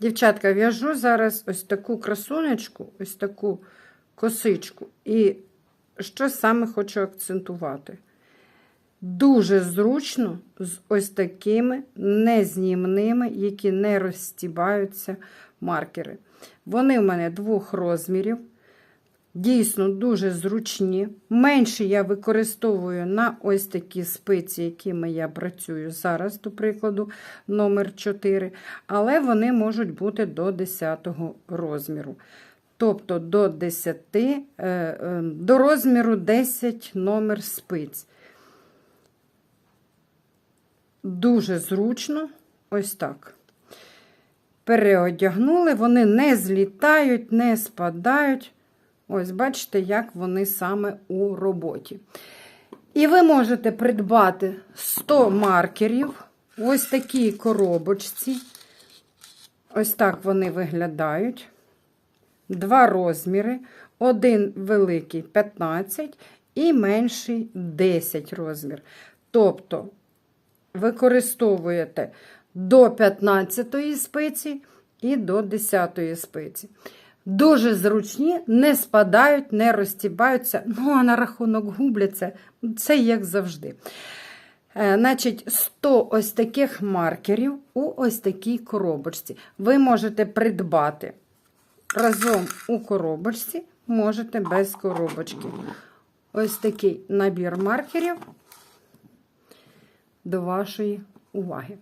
Дівчатка, в'яжу зараз ось таку красунечку, ось таку косичку. І що саме хочу акцентувати? Дуже зручно з ось такими незнімними, які не розстібаються маркери. Вони в мене двох розмірів. Дійсно дуже зручні. Менші я використовую на ось такі спиці, якими я працюю зараз, до прикладу, номер 4, але вони можуть бути до 10 розміру. Тобто до 10, е, е, до розміру 10 номер спиць. Дуже зручно, ось так. Переодягнули, вони не злітають, не спадають. Ось, бачите, як вони саме у роботі. І ви можете придбати 100 маркерів, ось такій коробочці. Ось так вони виглядають. Два розміри. Один великий 15 і менший 10 розмір. Тобто, використовуєте до 15 спиці і до 10 спиці. Дуже зручні, не спадають, не розтібаються. Ну, а на рахунок губляться, це як завжди. Е, Значить, 100 ось таких маркерів у ось такій коробочці. Ви можете придбати разом у коробочці, можете без коробочки. Ось такий набір маркерів до вашої уваги.